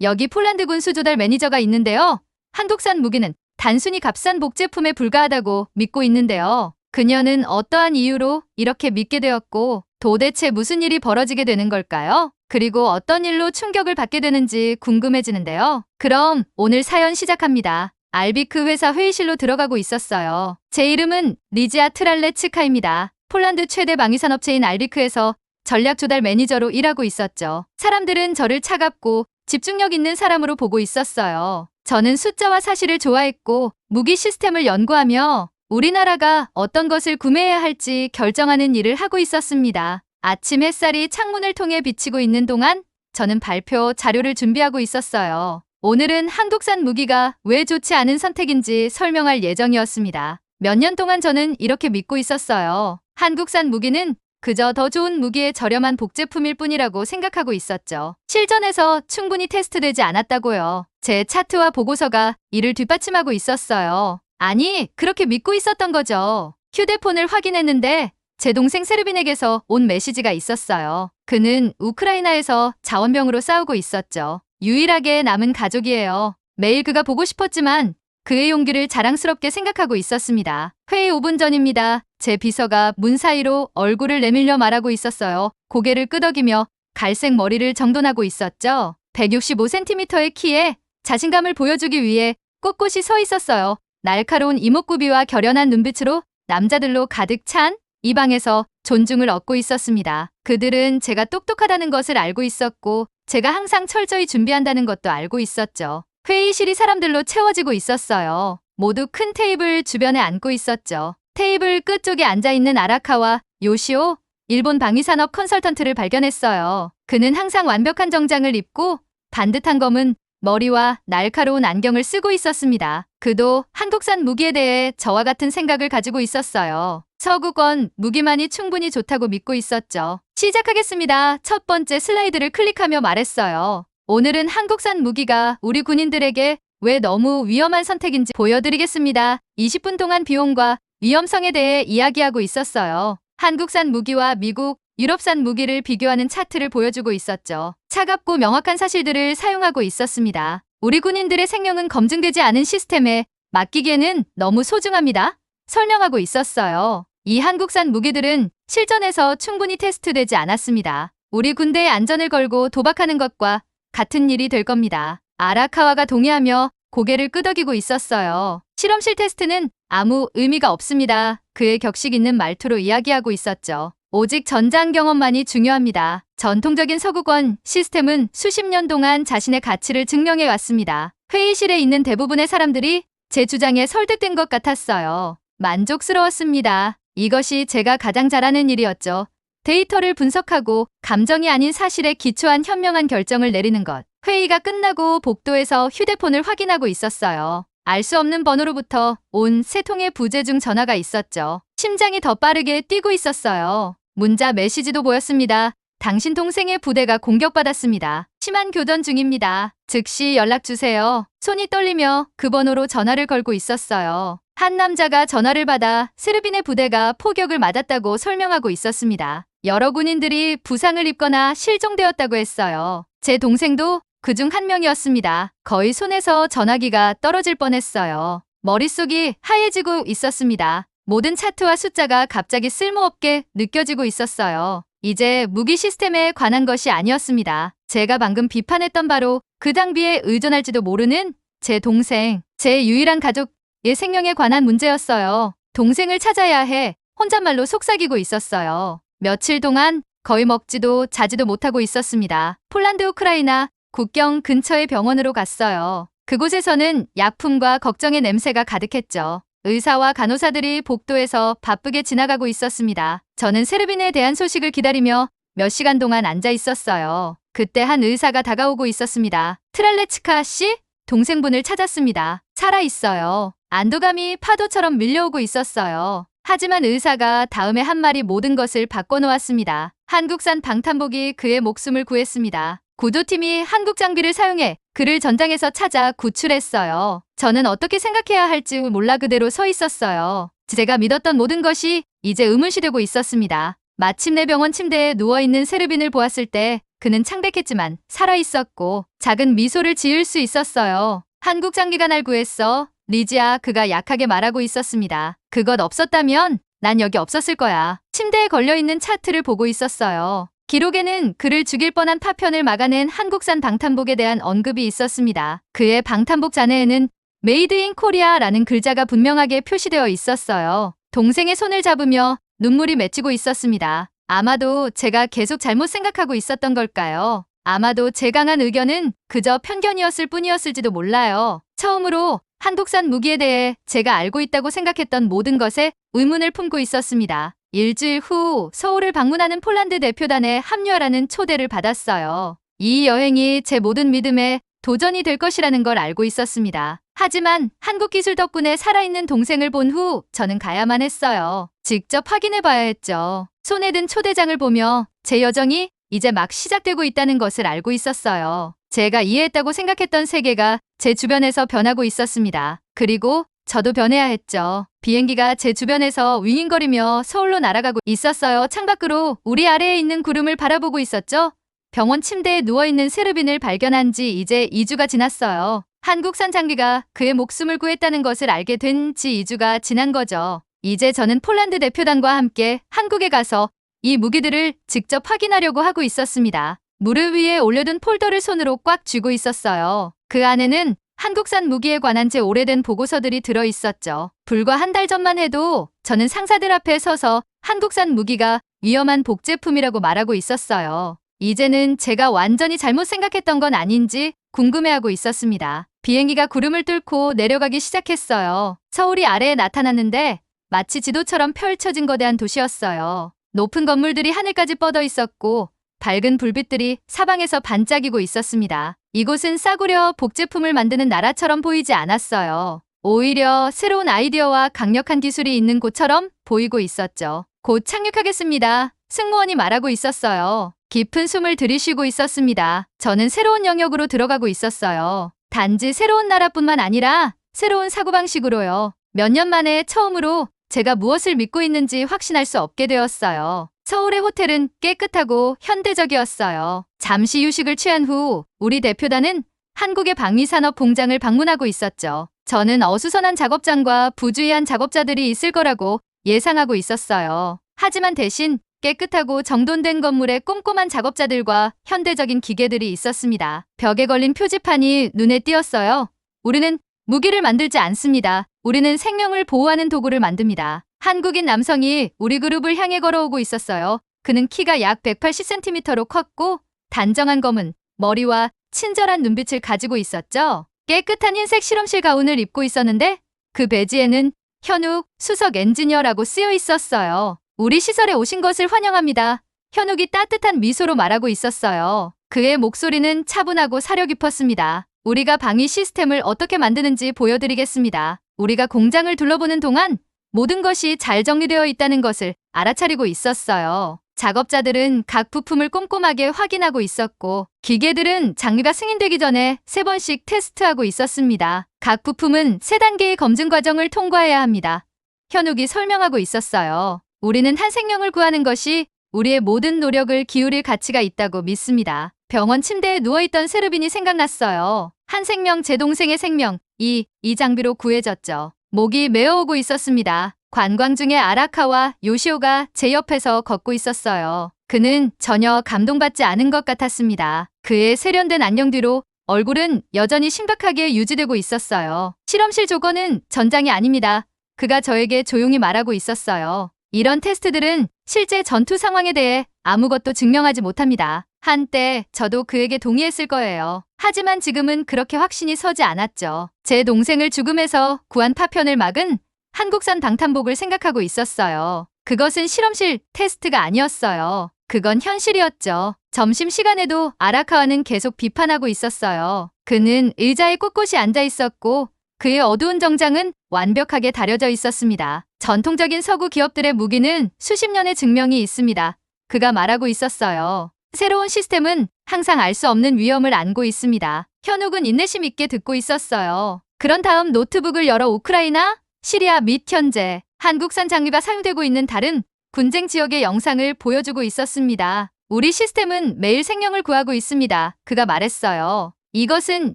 여기 폴란드군 수조달 매니저가 있는데요. 한국산 무기는 단순히 값싼 복제품에 불과하다고 믿고 있는데요. 그녀는 어떠한 이유로 이렇게 믿게 되었고 도대체 무슨 일이 벌어지게 되는 걸까요? 그리고 어떤 일로 충격을 받게 되는지 궁금해지는데요. 그럼 오늘 사연 시작합니다. 알비크 회사 회의실로 들어가고 있었어요. 제 이름은 리지아 트랄레츠카입니다. 폴란드 최대 방위산업체인 알비크에서 전략 조달 매니저로 일하고 있었죠. 사람들은 저를 차갑고 집중력 있는 사람으로 보고 있었어요. 저는 숫자와 사실을 좋아했고 무기 시스템을 연구하며 우리나라가 어떤 것을 구매해야 할지 결정하는 일을 하고 있었습니다. 아침 햇살이 창문을 통해 비치고 있는 동안 저는 발표 자료를 준비하고 있었어요. 오늘은 한국산 무기가 왜 좋지 않은 선택인지 설명할 예정이었습니다. 몇 년 동안 저는 이렇게 믿고 있었어요. 한국산 무기는 그저 더 좋은 무기의 저렴한 복제품일 뿐이라고 생각하고 있었죠. 실전에서 충분히 테스트되지 않았다고요. 제 차트와 보고서가 이를 뒷받침하고 있었어요. 아니, 그렇게 믿고 있었던 거죠. 휴대폰을 확인했는데 제 동생 세르빈에게서 온 메시지가 있었어요. 그는 우크라이나에서 자원병으로 싸우고 있었죠. 유일하게 남은 가족이에요. 매일 그가 보고 싶었지만 그의 용기를 자랑스럽게 생각하고 있었습니다. 회의 5분 전입니다. 제 비서가 문 사이로 얼굴을 내밀려 말하고 있었어요. 고개를 끄덕이며 갈색 머리를 정돈하고 있었죠. 165cm의 키에 자신감을 보여주기 위해 꼿꼿이 서 있었어요. 날카로운 이목구비와 결연한 눈빛으로 남자들로 가득 찬 이 방에서 존중을 얻고 있었습니다. 그들은 제가 똑똑하다는 것을 알고 있었고 제가 항상 철저히 준비한다는 것도 알고 있었죠. 회의실이 사람들로 채워지고 있었어요. 모두 큰 테이블 주변에 앉고 있었죠. 테이블 끝쪽에 앉아있는 아라카와 요시오, 일본 방위산업 컨설턴트를 발견했어요. 그는 항상 완벽한 정장을 입고 반듯한 검은 머리와 날카로운 안경을 쓰고 있었습니다. 그도 한국산 무기에 대해 저와 같은 생각을 가지고 있었어요. 서구권 무기만이 충분히 좋다고 믿고 있었죠. 시작하겠습니다. 첫 번째 슬라이드를 클릭하며 말했어요. 오늘은 한국산 무기가 우리 군인들에게 왜 너무 위험한 선택인지 보여드리겠습니다. 20분 동안 비용과 위험성에 대해 이야기하고 있었어요. 한국산 무기와 미국, 유럽산 무기를 비교하는 차트를 보여주고 있었죠. 차갑고 명확한 사실들을 사용하고 있었습니다. 우리 군인들의 생명은 검증되지 않은 시스템에 맡기기에는 너무 소중합니다. 설명하고 있었어요. 이 한국산 무기들은 실전에서 충분히 테스트되지 않았습니다. 우리 군대의 안전을 걸고 도박하는 것과 같은 일이 될 겁니다. 아라카와가 동의하며 고개를 끄덕이고 있었어요. 실험실 테스트는 아무 의미가 없습니다. 그의 격식 있는 말투로 이야기하고 있었죠. 오직 전장 경험만이 중요합니다. 전통적인 서구권 시스템은 수십 년 동안 자신의 가치를 증명해 왔습니다. 회의실에 있는 대부분의 사람들이 제 주장에 설득된 것 같았어요. 만족스러웠습니다. 이것이 제가 가장 잘하는 일이었죠. 데이터를 분석하고 감정이 아닌 사실에 기초한 현명한 결정을 내리는 것. 회의가 끝나고 복도에서 휴대폰을 확인하고 있었어요. 알 수 없는 번호로부터 온 세 통의 부재 중 전화가 있었죠. 심장이 더 빠르게 뛰고 있었어요. 문자 메시지도 보였습니다. 당신 동생의 부대가 공격받았습니다. 심한 교전 중입니다. 즉시 연락 주세요. 손이 떨리며 그 번호로 전화를 걸고 있었어요. 한 남자가 전화를 받아 세르빈의 부대가 포격을 맞았다고 설명하고 있었습니다. 여러 군인들이 부상을 입거나 실종되었다고 했어요. 제 동생도 그 중 한 명이었습니다. 거의 손에서 전화기가 떨어질 뻔했어요. 머릿속이 하얘지고 있었습니다. 모든 차트와 숫자가 갑자기 쓸모없게 느껴지고 있었어요. 이제 무기 시스템에 관한 것이 아니었습니다. 제가 방금 비판했던 바로 그 장비에 의존할지도 모르는 제 동생, 제 유일한 가족의 생명에 관한 문제였어요. 동생을 찾아야 해 혼잣말로 속삭이고 있었어요. 며칠 동안 거의 먹지도 자지도 못하고 있었습니다. 폴란드 우크라이나 국경 근처의 병원으로 갔어요. 그곳에서는 약품과 걱정의 냄새가 가득했죠. 의사와 간호사들이 복도에서 바쁘게 지나가고 있었습니다. 저는 세르빈에 대한 소식을 기다리며 몇 시간 동안 앉아 있었어요. 그때 한 의사가 다가오고 있었습니다. 트랄레츠카 씨? 동생분을 찾았습니다. 살아 있어요. 안도감이 파도처럼 밀려오고 있었어요. 하지만 의사가 다음에 한 말이 모든 것을 바꿔놓았습니다. 한국산 방탄복이 그의 목숨을 구했습니다. 구조팀이 한국 장비를 사용해 그를 전장에서 찾아 구출했어요. 저는 어떻게 생각해야 할지 몰라 그대로 서 있었어요. 제가 믿었던 모든 것이 이제 의문시되고 있었습니다. 마침내 병원 침대에 누워있는 세르빈을 보았을 때 그는 창백했지만 살아있었고 작은 미소를 지을 수 있었어요. 한국 장기가 날 구했어. 리지아 그가 약하게 말하고 있었습니다. 그것 없었다면 난 여기 없었을 거야. 침대에 걸려있는 차트를 보고 있었어요. 기록에는 그를 죽일 뻔한 파편을 막아낸 한국산 방탄복에 대한 언급이 있었습니다. 그의 방탄복 잔해에는 메이드 인 코리아라는 글자가 분명하게 표시되어 있었어요. 동생의 손을 잡으며 눈물이 맺히고 있었습니다. 아마도 제가 계속 잘못 생각하고 있었던 걸까요? 아마도 제 강한 의견은 그저 편견이었을 뿐이었을지도 몰라요. 처음으로 한국산 무기에 대해 제가 알고 있다고 생각했던 모든 것에 의문을 품고 있었습니다. 일주일 후 서울을 방문하는 폴란드 대표단에 합류하라는 초대를 받았어요. 이 여행이 제 모든 믿음에 도전이 될 것이라는 걸 알고 있었습니다. 하지만 한국 기술 덕분에 살아있는 동생을 본 후 저는 가야만 했어요. 직접 확인해 봐야 했죠. 손에 든 초대장을 보며 제 여정이 이제 막 시작되고 있다는 것을 알고 있었어요. 제가 이해했다고 생각했던 세계가 제 주변에서 변하고 있었습니다. 그리고 저도 변해야 했죠. 비행기가 제 주변에서 윙윙거리며 서울로 날아가고 있었어요. 창밖으로 우리 아래에 있는 구름을 바라보고 있었죠. 병원 침대에 누워있는 세르빈을 발견한 지 이제 2주가 지났어요. 한국산 장비가 그의 목숨을 구했다는 것을 알게 된 지 2주가 지난 거죠. 이제 저는 폴란드 대표단과 함께 한국에 가서 이 무기들을 직접 확인하려고 하고 있었습니다. 무릎 위에 올려둔 폴더를 손으로 꽉 쥐고 있었어요. 그 안에는 한국산 무기에 관한 제 오래된 보고서들이 들어 있었죠. 불과 한 달 전만 해도 저는 상사들 앞에 서서 한국산 무기가 위험한 복제품이라고 말하고 있었어요. 이제는 제가 완전히 잘못 생각했던 건 아닌지 궁금해하고 있었습니다. 비행기가 구름을 뚫고 내려가기 시작했어요. 서울이 아래에 나타났는데 마치 지도처럼 펼쳐진 거대한 도시였어요. 높은 건물들이 하늘까지 뻗어 있었고 밝은 불빛들이 사방에서 반짝이고 있었습니다. 이곳은 싸구려 복제품을 만드는 나라처럼 보이지 않았어요. 오히려 새로운 아이디어와 강력한 기술이 있는 곳처럼 보이고 있었죠. 곧 착륙하겠습니다. 승무원이 말하고 있었어요. 깊은 숨을 들이쉬고 있었습니다. 저는 새로운 영역으로 들어가고 있었어요. 단지 새로운 나라뿐만 아니라 새로운 사고방식으로요. 몇 년 만에 처음으로 제가 무엇을 믿고 있는지 확신할 수 없게 되었어요. 서울의 호텔은 깨끗하고 현대적이었어요. 잠시 휴식을 취한 후 우리 대표단은 한국의 방위산업 공장을 방문하고 있었죠. 저는 어수선한 작업장과 부주의한 작업자들이 있을 거라고 예상하고 있었어요. 하지만 대신 깨끗하고 정돈된 건물에 꼼꼼한 작업자들과 현대적인 기계들이 있었습니다. 벽에 걸린 표지판이 눈에 띄었어요. 우리는 무기를 만들지 않습니다. 우리는 생명을 보호하는 도구를 만듭니다. 한국인 남성이 우리 그룹을 향해 걸어오고 있었어요. 그는 키가 약 180cm로 컸고 단정한 검은 머리와 친절한 눈빛을 가지고 있었죠. 깨끗한 흰색 실험실 가운을 입고 있었는데 그 배지에는 현욱 수석 엔지니어라고 쓰여 있었어요. 우리 시설에 오신 것을 환영합니다. 현욱이 따뜻한 미소로 말하고 있었어요. 그의 목소리는 차분하고 사려 깊었습니다. 우리가 방위 시스템을 어떻게 만드는지 보여드리겠습니다. 우리가 공장을 둘러보는 동안 모든 것이 잘 정리되어 있다는 것을 알아차리고 있었어요. 작업자들은 각 부품을 꼼꼼하게 확인하고 있었고 기계들은 장비가 승인되기 전에 세 번씩 테스트하고 있었습니다. 각 부품은 세 단계의 검증 과정을 통과해야 합니다. 현욱이 설명하고 있었어요. 우리는 한 생명을 구하는 것이 우리의 모든 노력을 기울일 가치가 있다고 믿습니다. 병원 침대에 누워있던 세르빈이 생각났어요. 한 생명 제 동생의 생명 이, 이 장비로 구해졌죠. 목이 메어오고 있었습니다. 관광 중에 아라카와 요시오가 제 옆에서 걷고 있었어요. 그는 전혀 감동받지 않은 것 같았습니다. 그의 세련된 안경 뒤로 얼굴은 여전히 심각하게 유지되고 있었어요. 실험실 조건은 전장이 아닙니다. 그가 저에게 조용히 말하고 있었어요. 이런 테스트들은 실제 전투 상황에 대해 아무것도 증명하지 못합니다. 한때 저도 그에게 동의했을 거예요. 하지만 지금은 그렇게 확신이 서지 않았죠. 제 동생을 죽음에서 구한 파편을 막은 한국산 방탄복을 생각하고 있었어요. 그것은 실험실 테스트가 아니었어요. 그건 현실이었죠. 점심시간에도 아라카와는 계속 비판하고 있었어요. 그는 의자에 꼿꼿이 앉아 있었고 그의 어두운 정장은 완벽하게 다려져 있었습니다. 전통적인 서구 기업들의 무기는 수십 년의 증명이 있습니다. 그가 말하고 있었어요. 새로운 시스템은 항상 알 수 없는 위험을 안고 있습니다. 현욱은 인내심 있게 듣고 있었어요. 그런 다음 노트북을 열어 우크라이나, 시리아 및 현재 한국산 장비가 사용되고 있는 다른 군쟁 지역의 영상을 보여주고 있었습니다. 우리 시스템은 매일 생명을 구하고 있습니다. 그가 말했어요. 이것은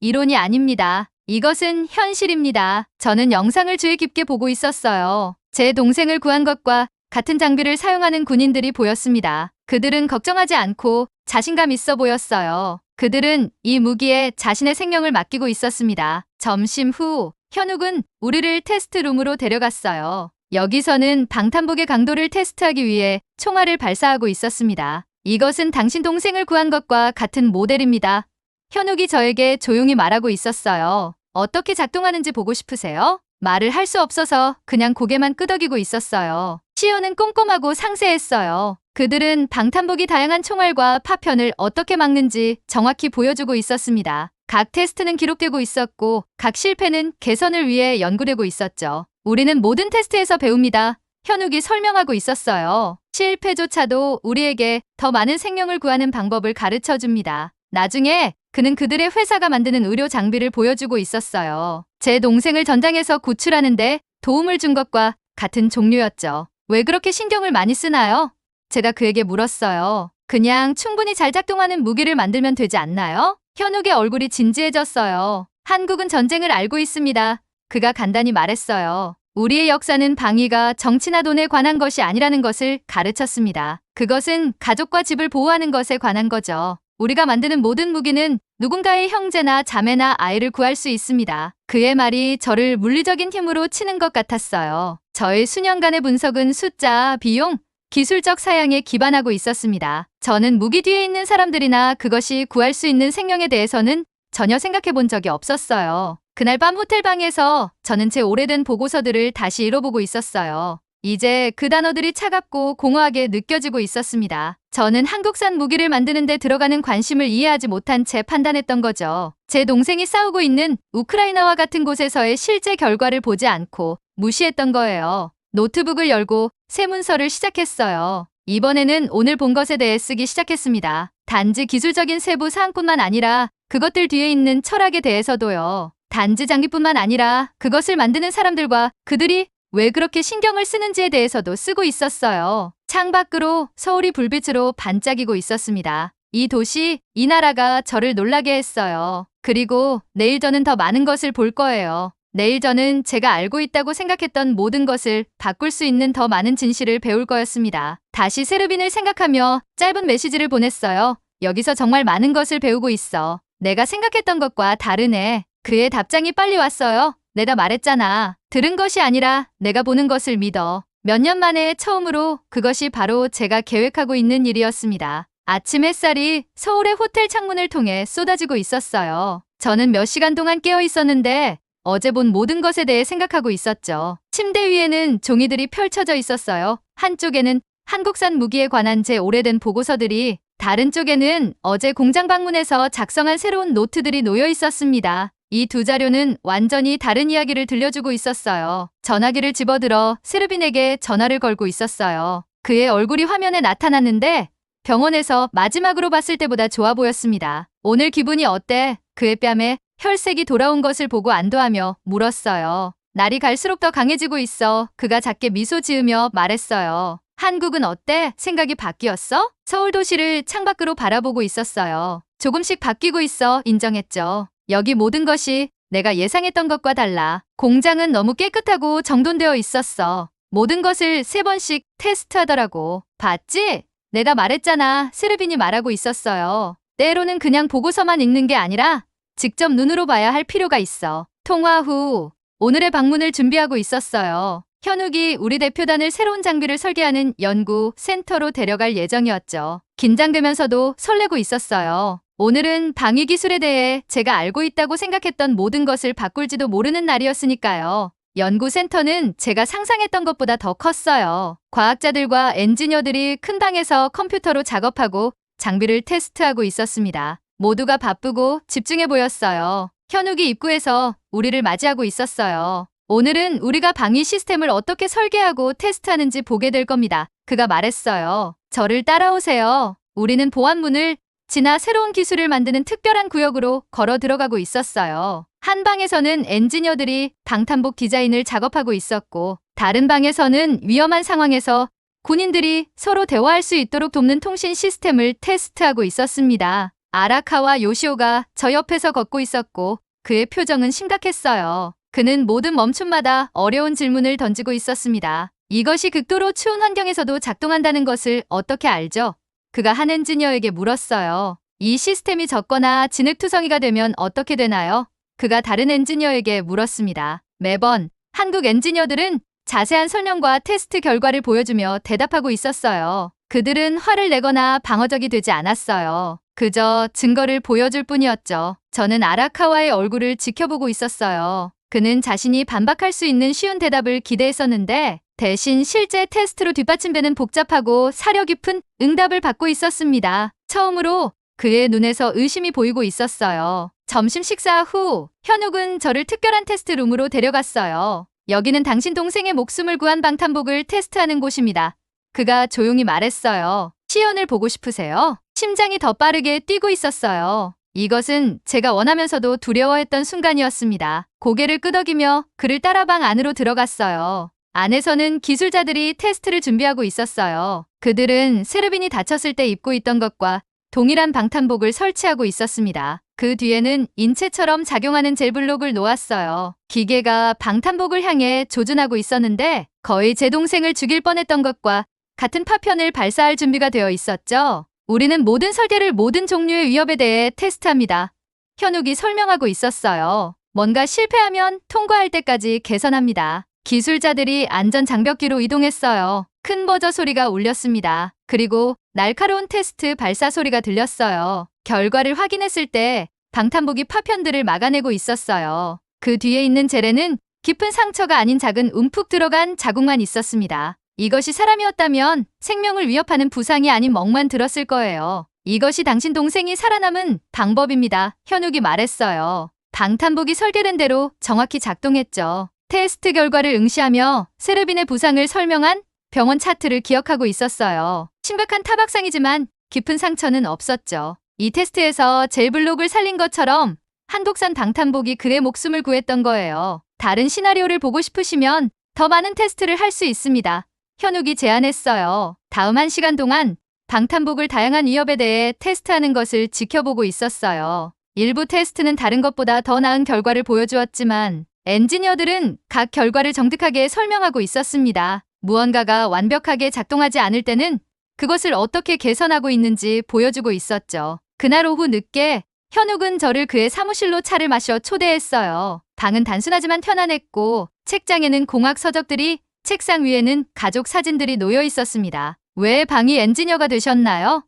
이론이 아닙니다. 이것은 현실입니다. 저는 영상을 주의 깊게 보고 있었어요. 제 동생을 구한 것과 같은 장비를 사용하는 군인들이 보였습니다. 그들은 걱정하지 않고 자신감 있어 보였어요. 그들은 이 무기에 자신의 생명을 맡기고 있었습니다. 점심 후 현욱은 우리를 테스트룸으로 데려갔어요. 여기서는 방탄복의 강도를 테스트하기 위해 총알을 발사하고 있었습니다. 이것은 당신 동생을 구한 것과 같은 모델입니다. 현욱이 저에게 조용히 말하고 있었어요. 어떻게 작동하는지 보고 싶으세요? 말을 할 수 없어서 그냥 고개만 끄덕이고 있었어요. 시연은 꼼꼼하고 상세했어요. 그들은 방탄복이 다양한 총알과 파편을 어떻게 막는지 정확히 보여주고 있었습니다. 각 테스트는 기록되고 있었고 각 실패는 개선을 위해 연구되고 있었죠. 우리는 모든 테스트에서 배웁니다. 현욱이 설명하고 있었어요. 실패조차도 우리에게 더 많은 생명을 구하는 방법을 가르쳐 줍니다. 나중에 그는 그들의 회사가 만드는 의료 장비를 보여주고 있었어요. 제 동생을 전장에서 구출하는데 도움을 준 것과 같은 종류였죠. 왜 그렇게 신경을 많이 쓰나요? 제가 그에게 물었어요. 그냥 충분히 잘 작동하는 무기를 만들면 되지 않나요? 현욱의 얼굴이 진지해졌어요. 한국은 전쟁을 알고 있습니다. 그가 간단히 말했어요. 우리의 역사는 방위가 정치나 돈에 관한 것이 아니라는 것을 가르쳤습니다. 그것은 가족과 집을 보호하는 것에 관한 거죠. 우리가 만드는 모든 무기는 누군가의 형제나 자매나 아이를 구할 수 있습니다. 그의 말이 저를 물리적인 힘으로 치는 것 같았어요. 저의 수년간의 분석은 숫자, 비용, 기술적 사양에 기반하고 있었습니다. 저는 무기 뒤에 있는 사람들이나 그것이 구할 수 있는 생명에 대해서는 전혀 생각해 본 적이 없었어요. 그날 밤 호텔 방에서 저는 제 오래된 보고서들을 다시 읽어보고 있었어요. 이제 그 단어들이 차갑고 공허하게 느껴지고 있었습니다. 저는 한국산 무기를 만드는 데 들어가는 관심을 이해하지 못한 채 판단했던 거죠. 제 동생이 싸우고 있는 우크라이나와 같은 곳에서의 실제 결과를 보지 않고 무시했던 거예요. 노트북을 열고 새 문서를 시작했어요. 이번에는 오늘 본 것에 대해 쓰기 시작했습니다. 단지 기술적인 세부 사항뿐만 아니라 그것들 뒤에 있는 철학에 대해서도요. 단지 장비뿐만 아니라 그것을 만드는 사람들과 그들이 왜 그렇게 신경을 쓰는지에 대해서도 쓰고 있었어요. 창밖으로 서울이 불빛으로 반짝이고 있었습니다. 이 도시, 이 나라가 저를 놀라게 했어요. 그리고 내일 저는 더 많은 것을 볼 거예요. 내일 저는 제가 알고 있다고 생각했던 모든 것을 바꿀 수 있는 더 많은 진실을 배울 거였습니다. 다시 세르빈을 생각하며 짧은 메시지를 보냈어요. 여기서 정말 많은 것을 배우고 있어. 내가 생각했던 것과 다르네. 그의 답장이 빨리 왔어요. 내가 말했잖아. 들은 것이 아니라 내가 보는 것을 믿어. 몇 년 만에 처음으로 그것이 바로 제가 계획하고 있는 일이었습니다. 아침 햇살이 서울의 호텔 창문을 통해 쏟아지고 있었어요. 저는 몇 시간 동안 깨어 있었는데 어제 본 모든 것에 대해 생각하고 있었죠. 침대 위에는 종이들이 펼쳐져 있었어요. 한쪽에는 한국산 무기에 관한 제 오래된 보고서들이 다른 쪽에는 어제 공장 방문해서 작성한 새로운 노트들이 놓여 있었습니다. 이 두 자료는 완전히 다른 이야기를 들려주고 있었어요. 전화기를 집어들어 세르빈에게 전화를 걸고 있었어요. 그의 얼굴이 화면에 나타났는데 병원에서 마지막으로 봤을 때보다 좋아 보였습니다. 오늘 기분이 어때? 그의 뺨에 혈색이 돌아온 것을 보고 안도하며 물었어요. 날이 갈수록 더 강해지고 있어. 그가 작게 미소 지으며 말했어요. 한국은 어때? 생각이 바뀌었어? 서울 도시를 창밖으로 바라보고 있었어요. 조금씩 바뀌고 있어. 인정했죠. 여기 모든 것이 내가 예상했던 것과 달라. 공장은 너무 깨끗하고 정돈되어 있었어. 모든 것을 세 번씩 테스트하더라고. 봤지? 내가 말했잖아. 세르빈이 말하고 있었어요. 때로는 그냥 보고서만 읽는 게 아니라 직접 눈으로 봐야 할 필요가 있어. 통화 후 오늘의 방문을 준비하고 있었어요. 현욱이 우리 대표단을 새로운 장비를 설계하는 연구 센터로 데려갈 예정이었죠. 긴장되면서도 설레고 있었어요. 오늘은 방위 기술에 대해 제가 알고 있다고 생각했던 모든 것을 바꿀지도 모르는 날이었으니까요. 연구센터는 제가 상상했던 것보다 더 컸어요. 과학자들과 엔지니어들이 큰 방에서 컴퓨터로 작업하고 장비를 테스트하고 있었습니다. 모두가 바쁘고 집중해 보였어요. 현욱이 입구에서 우리를 맞이하고 있었어요. 오늘은 우리가 방위 시스템을 어떻게 설계하고 테스트하는지 보게 될 겁니다. 그가 말했어요. 저를 따라오세요. 우리는 보안문을 지나 새로운 기술을 만드는 특별한 구역으로 걸어 들어가고 있었어요. 한 방에서는 엔지니어들이 방탄복 디자인을 작업하고 있었고, 다른 방에서는 위험한 상황에서 군인들이 서로 대화할 수 있도록 돕는 통신 시스템을 테스트하고 있었습니다. 아라카와 요시오가 저 옆에서 걷고 있었고 그의 표정은 심각했어요. 그는 모든 멈춤마다 어려운 질문을 던지고 있었습니다. 이것이 극도로 추운 환경에서도 작동한다는 것을 어떻게 알죠? 그가 한 엔지니어에게 물었어요. 이 시스템이 적거나 진흙투성이가 되면 어떻게 되나요? 그가 다른 엔지니어에게 물었습니다. 매번 한국 엔지니어들은 자세한 설명과 테스트 결과를 보여주며 대답하고 있었어요. 그들은 화를 내거나 방어적이 되지 않았어요. 그저 증거를 보여줄 뿐이었죠. 저는 아라카와의 얼굴을 지켜보고 있었어요. 그는 자신이 반박할 수 있는 쉬운 대답을 기대했었는데 대신 실제 테스트로 뒷받침되는 복잡하고 사려 깊은 응답을 받고 있었습니다. 처음으로 그의 눈에서 의심이 보이고 있었어요. 점심 식사 후 현욱은 저를 특별한 테스트 룸으로 데려갔어요. 여기는 당신 동생의 목숨을 구한 방탄복을 테스트하는 곳입니다. 그가 조용히 말했어요. 시연을 보고 싶으세요? 심장이 더 빠르게 뛰고 있었어요. 이것은 제가 원하면서도 두려워했던 순간이었습니다. 고개를 끄덕이며 그를 따라 방 안으로 들어갔어요. 안에서는 기술자들이 테스트를 준비하고 있었어요. 그들은 세르빈이 다쳤을 때 입고 있던 것과 동일한 방탄복을 설치하고 있었습니다. 그 뒤에는 인체처럼 작용하는 젤블록을 놓았어요. 기계가 방탄복을 향해 조준하고 있었는데 거의 제 동생을 죽일 뻔했던 것과 같은 파편을 발사할 준비가 되어 있었죠. 우리는 모든 설계를 모든 종류의 위협에 대해 테스트합니다. 현욱이 설명하고 있었어요. 뭔가 실패하면 통과할 때까지 개선합니다. 기술자들이 안전 장벽기로 이동했어요. 큰 버저 소리가 울렸습니다. 그리고 날카로운 테스트 발사 소리가 들렸어요. 결과를 확인했을 때 방탄복이 파편들을 막아내고 있었어요. 그 뒤에 있는 젤에는 깊은 상처가 아닌 작은 움푹 들어간 자국만 있었습니다. 이것이 사람이었다면 생명을 위협하는 부상이 아닌 멍만 들었을 거예요. 이것이 당신 동생이 살아남은 방법입니다. 현욱이 말했어요. 방탄복이 설계된 대로 정확히 작동했죠. 테스트 결과를 응시하며 세르빈의 부상을 설명한 병원 차트를 기억하고 있었어요. 심각한 타박상이지만 깊은 상처는 없었죠. 이 테스트에서 젤블록을 살린 것처럼 한독산 방탄복이 그의 목숨을 구했던 거예요. 다른 시나리오를 보고 싶으시면 더 많은 테스트를 할 수 있습니다. 현욱이 제안했어요. 다음 한 시간 동안 방탄복을 다양한 위협에 대해 테스트하는 것을 지켜보고 있었어요. 일부 테스트는 다른 것보다 더 나은 결과를 보여주었지만 엔지니어들은 각 결과를 정직하게 설명하고 있었습니다. 무언가가 완벽하게 작동하지 않을 때는 그것을 어떻게 개선하고 있는지 보여주고 있었죠. 그날 오후 늦게 현욱은 저를 그의 사무실로 차를 마셔 초대했어요. 방은 단순하지만 편안했고 책장에는 공학 서적들이 책상 위에는 가족 사진들이 놓여 있었습니다. 왜 방이 엔지니어가 되셨나요?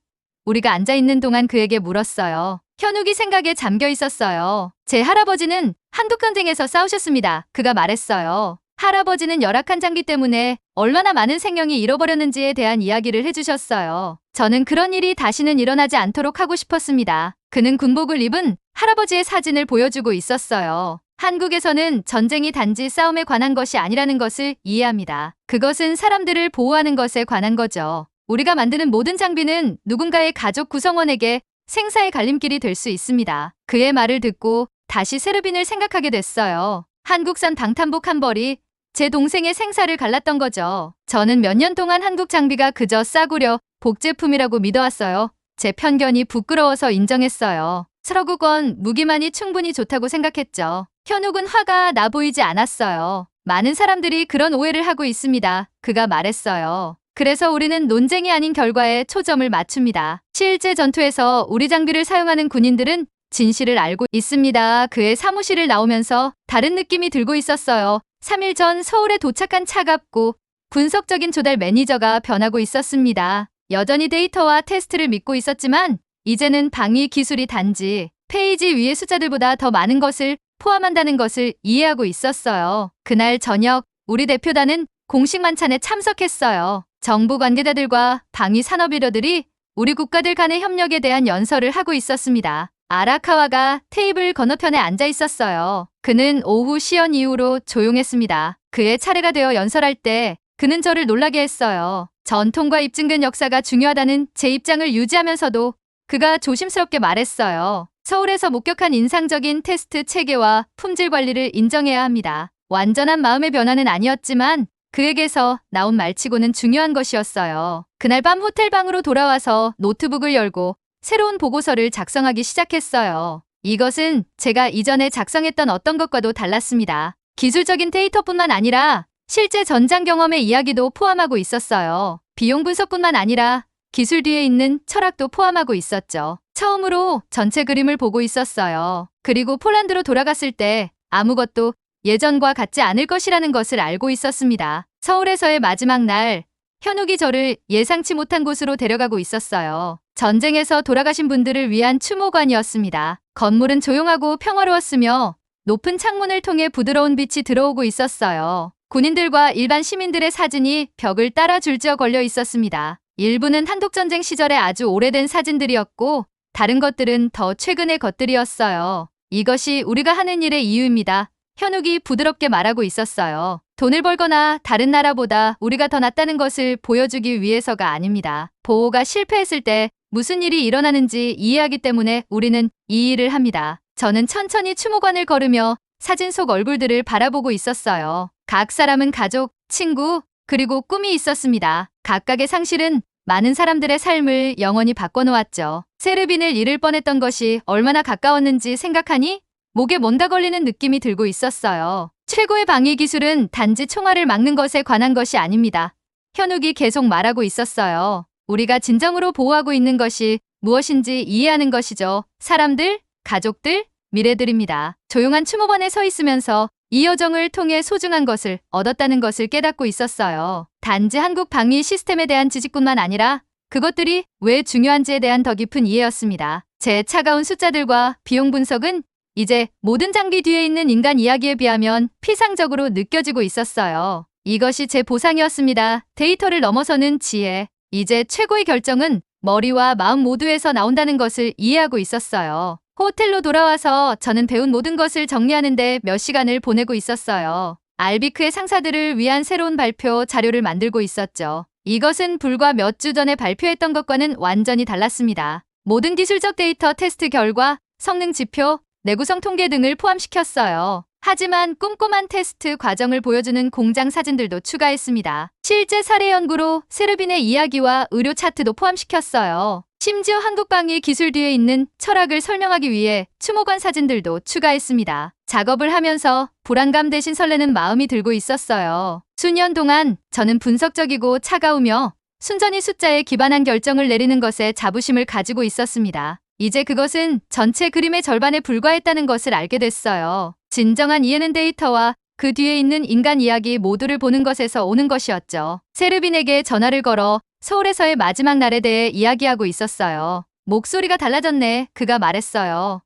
우리가 앉아 있는 동안 그에게 물었어요. 현욱이 생각에 잠겨 있었어요. 제 할아버지는 한국 전쟁에서 싸우셨습니다. 그가 말했어요. 할아버지는 열악한 장기 때문에 얼마나 많은 생명이 잃어버렸는지에 대한 이야기를 해주셨어요. 저는 그런 일이 다시는 일어나지 않도록 하고 싶었습니다. 그는 군복을 입은 할아버지의 사진을 보여주고 있었어요. 한국에서는 전쟁이 단지 싸움에 관한 것이 아니라는 것을 이해합니다. 그것은 사람들을 보호하는 것에 관한 거죠. 우리가 만드는 모든 장비는 누군가의 가족 구성원에게 생사의 갈림길이 될 수 있습니다. 그의 말을 듣고 다시 세르빈을 생각하게 됐어요. 한국산 방탄복 한 벌이 제 동생의 생사를 갈랐던 거죠. 저는 몇 년 동안 한국 장비가 그저 싸구려 복제품이라고 믿어왔어요. 제 편견이 부끄러워서 인정했어요. 서구권 무기만이 충분히 좋다고 생각했죠. 현욱은 화가 나 보이지 않았어요. 많은 사람들이 그런 오해를 하고 있습니다. 그가 말했어요. 그래서 우리는 논쟁이 아닌 결과에 초점을 맞춥니다. 실제 전투에서 우리 장비를 사용하는 군인들은 진실을 알고 있습니다. 그의 사무실을 나오면서 다른 느낌이 들고 있었어요. 3일 전 서울에 도착한 차갑고 분석적인 조달 매니저가 변하고 있었습니다. 여전히 데이터와 테스트를 믿고 있었지만 이제는 방위 기술이 단지 페이지 위의 숫자들보다 더 많은 것을 포함한다는 것을 이해하고 있었어요. 그날 저녁 우리 대표단은 공식 만찬에 참석했어요. 정부 관계자들과 방위 산업인료들이 우리 국가들 간의 협력에 대한 연설을 하고 있었습니다. 아라카와가 테이블 건너편에 앉아 있었어요. 그는 오후 시연 이후로 조용했습니다. 그의 차례가 되어 연설할 때 그는 저를 놀라게 했어요. 전통과 입증된 역사가 중요하다는 제 입장을 유지하면서도 그가 조심스럽게 말했어요. 서울에서 목격한 인상적인 테스트 체계와 품질 관리를 인정해야 합니다. 완전한 마음의 변화는 아니었지만 그에게서 나온 말치고는 중요한 것이었어요. 그날 밤 호텔 방으로 돌아와서 노트북을 열고 새로운 보고서를 작성하기 시작했어요. 이것은 제가 이전에 작성했던 어떤 것과도 달랐습니다. 기술적인 데이터뿐만 아니라 실제 전장 경험의 이야기도 포함하고 있었어요. 비용 분석뿐만 아니라 기술 뒤에 있는 철학도 포함하고 있었죠. 처음으로 전체 그림을 보고 있었어요. 그리고 폴란드로 돌아갔을 때 아무것도 예전과 같지 않을 것이라는 것을 알고 있었습니다. 서울에서의 마지막 날, 현욱이 저를 예상치 못한 곳으로 데려가고 있었어요. 전쟁에서 돌아가신 분들을 위한 추모관이었습니다. 건물은 조용하고 평화로웠으며 높은 창문을 통해 부드러운 빛이 들어오고 있었어요. 군인들과 일반 시민들의 사진이 벽을 따라 줄지어 걸려 있었습니다. 일부는 한독전쟁 시절의 아주 오래된 사진들이었고 다른 것들은 더 최근의 것들이었어요. 이것이 우리가 하는 일의 이유입니다. 현욱이 부드럽게 말하고 있었어요. 돈을 벌거나 다른 나라보다 우리가 더 낫다는 것을 보여주기 위해서가 아닙니다. 보호가 실패했을 때 무슨 일이 일어나는지 이해하기 때문에 우리는 이 일을 합니다. 저는 천천히 추모관을 걸으며 사진 속 얼굴들을 바라보고 있었어요. 각 사람은 가족, 친구, 그리고 꿈이 있었습니다. 각각의 상실은 많은 사람들의 삶을 영원히 바꿔놓았죠. 세르빈을 잃을 뻔했던 것이 얼마나 가까웠는지 생각하니 목에 뭔가 걸리는 느낌이 들고 있었어요. 최고의 방위 기술은 단지 총알을 막는 것에 관한 것이 아닙니다. 현욱이 계속 말하고 있었어요. 우리가 진정으로 보호하고 있는 것이 무엇인지 이해하는 것이죠. 사람들, 가족들, 미래들입니다. 조용한 추모관에 서 있으면서 이 여정을 통해 소중한 것을 얻었다는 것을 깨닫고 있었어요. 단지 한국 방위 시스템에 대한 지식뿐만 아니라 그것들이 왜 중요한지에 대한 더 깊은 이해였습니다. 제 차가운 숫자들과 비용 분석은 이제 모든 장비 뒤에 있는 인간 이야기에 비하면 피상적으로 느껴지고 있었어요. 이것이 제 보상이었습니다. 데이터를 넘어서는 지혜. 이제 최고의 결정은 머리와 마음 모두에서 나온다는 것을 이해하고 있었어요. 호텔로 돌아와서 저는 배운 모든 것을 정리하는데 몇 시간을 보내고 있었어요. 알비크의 상사들을 위한 새로운 발표 자료를 만들고 있었죠. 이것은 불과 몇 주 전에 발표했던 것과는 완전히 달랐습니다. 모든 기술적 데이터 테스트 결과, 성능 지표, 내구성 통계 등을 포함시켰어요. 하지만 꼼꼼한 테스트 과정을 보여주는 공장 사진들도 추가했습니다. 실제 사례 연구로 세르빈의 이야기와 의료 차트도 포함시켰어요. 심지어 한국방위 기술 뒤에 있는 철학을 설명하기 위해 추모관 사진들도 추가했습니다. 작업을 하면서 불안감 대신 설레는 마음이 들고 있었어요. 수년 동안 저는 분석적이고 차가우며 순전히 숫자에 기반한 결정을 내리는 것에 자부심을 가지고 있었습니다. 이제 그것은 전체 그림의 절반에 불과했다는 것을 알게 됐어요. 진정한 이해는 데이터와 그 뒤에 있는 인간 이야기 모두를 보는 것에서 오는 것이었죠. 세르빈에게 전화를 걸어 서울에서의 마지막 날에 대해 이야기하고 있었어요. 목소리가 달라졌네. 그가 말했어요.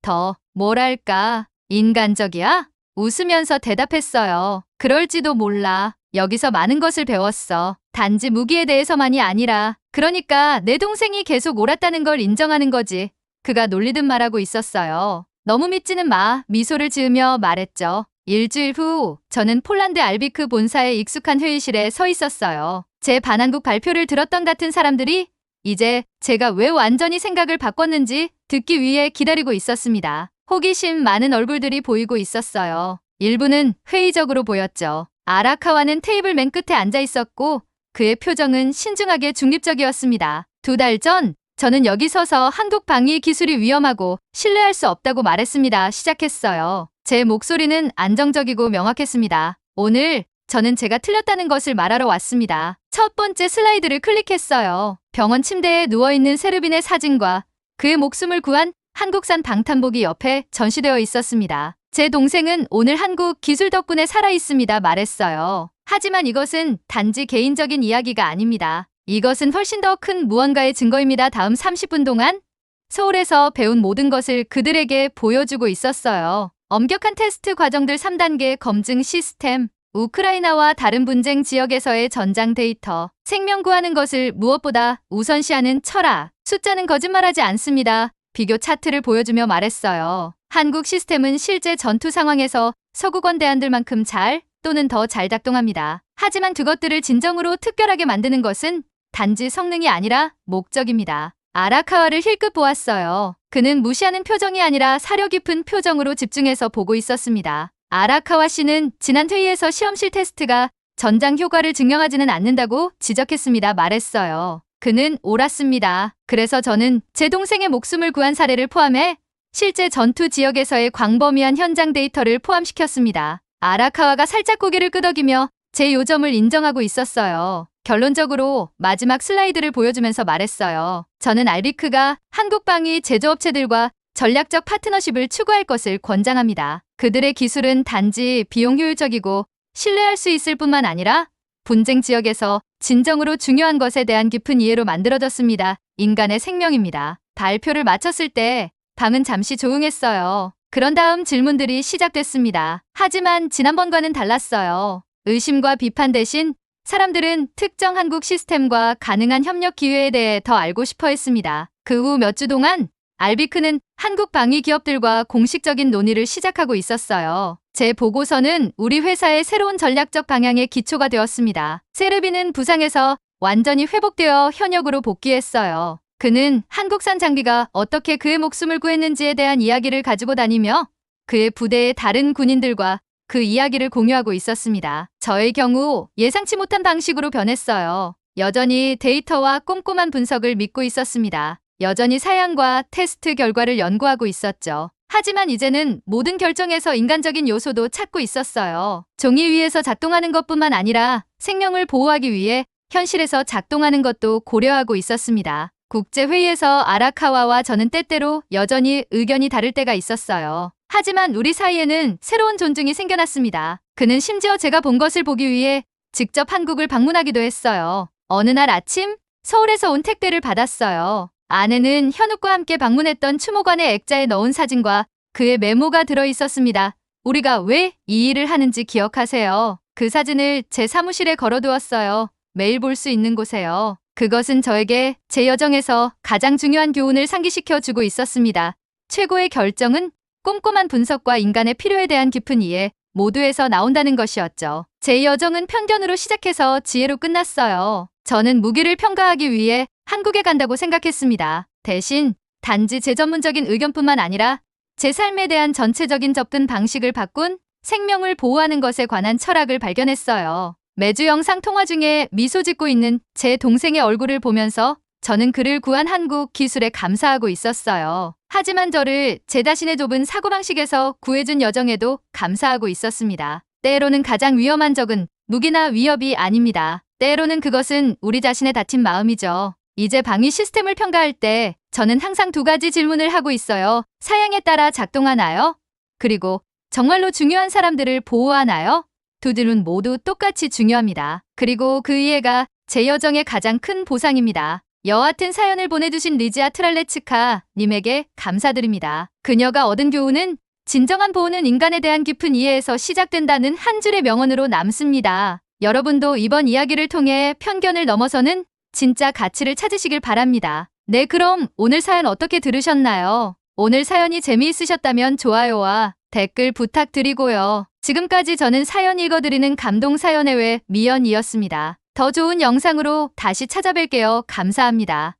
더, 뭐랄까, 인간적이야? 웃으면서 대답했어요. 그럴지도 몰라. 여기서 많은 것을 배웠어. 단지 무기에 대해서만이 아니라, 그러니까 내 동생이 계속 옳았다는 걸 인정하는 거지. 그가 놀리듯 말하고 있었어요. 너무 믿지는 마. 미소를 지으며 말했죠. 일주일 후 저는 폴란드 알비크 본사의 익숙한 회의실에 서 있었어요. 제 반한국 발표를 들었던 같은 사람들이 이제 제가 왜 완전히 생각을 바꿨는지 듣기 위해 기다리고 있었습니다. 호기심 많은 얼굴들이 보이고 있었어요. 일부는 회의적으로 보였죠. 아라카와는 테이블 맨 끝에 앉아 있었고 그의 표정은 신중하게 중립적이었습니다. 두 달 전 저는 여기 서서 한국 방위 기술이 위험하고 신뢰할 수 없다고 말했습니다. 시작했어요. 제 목소리는 안정적이고 명확했습니다. 오늘 저는 제가 틀렸다는 것을 말하러 왔습니다. 첫 번째 슬라이드를 클릭했어요. 병원 침대에 누워있는 세르빈의 사진과 그의 목숨을 구한 한국산 방탄복이 옆에 전시되어 있었습니다. 제 동생은 오늘 한국 기술 덕분에 살아 있습니다. 말했어요. 하지만 이것은 단지 개인적인 이야기가 아닙니다. 이것은 훨씬 더 큰 무언가의 증거입니다. 다음 30분 동안 서울에서 배운 모든 것을 그들에게 보여주고 있었어요. 엄격한 테스트 과정들 3단계 검증 시스템, 우크라이나와 다른 분쟁 지역에서의 전장 데이터, 생명 구하는 것을 무엇보다 우선시하는 철학. 숫자는 거짓말하지 않습니다. 비교 차트를 보여주며 말했어요. 한국 시스템은 실제 전투 상황에서 서구권 대안들만큼 잘 또는 더 잘 작동합니다. 하지만 그것들을 진정으로 특별하게 만드는 것은 단지 성능이 아니라 목적입니다. 아라카와를 힐끗 보았어요. 그는 무시하는 표정이 아니라 사려 깊은 표정으로 집중해서 보고 있었습니다. 아라카와 씨는 지난 회의에서 실험실 테스트가 전장 효과를 증명하지는 않는다고 지적했습니다. 말했어요. 그는 옳았습니다. 그래서 저는 제 동생의 목숨을 구한 사례를 포함해 실제 전투 지역에서의 광범위한 현장 데이터를 포함시켰습니다. 아라카와가 살짝 고개를 끄덕이며 제 요점을 인정하고 있었어요. 결론적으로 마지막 슬라이드를 보여주면서 말했어요. 저는 알비크가 한국방위 제조업체들과 전략적 파트너십을 추구할 것을 권장합니다. 그들의 기술은 단지 비용 효율적이고 신뢰할 수 있을 뿐만 아니라 분쟁 지역에서 진정으로 중요한 것에 대한 깊은 이해로 만들어졌습니다. 인간의 생명입니다. 발표를 마쳤을 때 방은 잠시 조용했어요. 그런 다음 질문들이 시작됐습니다. 하지만 지난번과는 달랐어요. 의심과 비판 대신 사람들은 특정 한국 시스템과 가능한 협력 기회에 대해 더 알고 싶어 했습니다. 그 후 몇 주 동안 알비크는 한국 방위 기업들과 공식적인 논의를 시작하고 있었어요. 제 보고서는 우리 회사의 새로운 전략적 방향의 기초가 되었습니다. 세르비는 부상에서 완전히 회복되어 현역으로 복귀했어요. 그는 한국산 장비가 어떻게 그의 목숨을 구했는지에 대한 이야기를 가지고 다니며 그의 부대의 다른 군인들과 그 이야기를 공유하고 있었습니다. 저의 경우 예상치 못한 방식으로 변했어요. 여전히 데이터와 꼼꼼한 분석을 믿고 있었습니다. 여전히 사양과 테스트 결과를 연구하고 있었죠. 하지만 이제는 모든 결정에서 인간적인 요소도 찾고 있었어요. 종이 위에서 작동하는 것뿐만 아니라 생명을 보호하기 위해 현실에서 작동하는 것도 고려하고 있었습니다. 국제회의에서 아라카와와 저는 때때로 여전히 의견이 다를 때가 있었어요. 하지만 우리 사이에는 새로운 존중이 생겨났습니다. 그는 심지어 제가 본 것을 보기 위해 직접 한국을 방문하기도 했어요. 어느 날 아침 서울에서 온 택배를 받았어요. 안에는 현욱과 함께 방문했던 추모관의 액자에 넣은 사진과 그의 메모가 들어 있었습니다. 우리가 왜 이 일을 하는지 기억하세요. 그 사진을 제 사무실에 걸어두었어요. 매일 볼 수 있는 곳에요. 그것은 저에게 제 여정에서 가장 중요한 교훈을 상기시켜 주고 있었습니다. 최고의 결정은 꼼꼼한 분석과 인간의 필요에 대한 깊은 이해 모두에서 나온다는 것이었죠. 제 여정은 편견으로 시작해서 지혜로 끝났어요. 저는 무기를 평가하기 위해 한국에 간다고 생각했습니다. 대신 단지 제 전문적인 의견뿐만 아니라 제 삶에 대한 전체적인 접근 방식을 바꾼 생명을 보호하는 것에 관한 철학을 발견했어요. 매주 영상 통화 중에 미소 짓고 있는 제 동생의 얼굴을 보면서 저는 그를 구한 한국 기술에 감사하고 있었어요. 하지만 저를 제 자신의 좁은 사고방식에서 구해준 여정에도 감사하고 있었습니다. 때로는 가장 위험한 적은 무기나 위협이 아닙니다. 때로는 그것은 우리 자신의 다친 마음이죠. 이제 방위 시스템을 평가할 때 저는 항상 두 가지 질문을 하고 있어요. 사양에 따라 작동하나요? 그리고 정말로 중요한 사람들을 보호하나요? 두 질문 모두 똑같이 중요합니다. 그리고 그 이해가 제 여정의 가장 큰 보상입니다. 여하튼 사연을 보내주신 리지아 트랄레츠카 님에게 감사드립니다. 그녀가 얻은 교훈은 진정한 보호는 인간에 대한 깊은 이해에서 시작된다는 한 줄의 명언으로 남습니다. 여러분도 이번 이야기를 통해 편견을 넘어서는 진짜 가치를 찾으시길 바랍니다. 네, 그럼 오늘 사연 어떻게 들으셨나요? 오늘 사연이 재미있으셨다면 좋아요와 댓글 부탁드리고요. 지금까지 저는 사연 읽어드리는 감동 사연의 외 미연이었습니다. 더 좋은 영상으로 다시 찾아뵐게요. 감사합니다.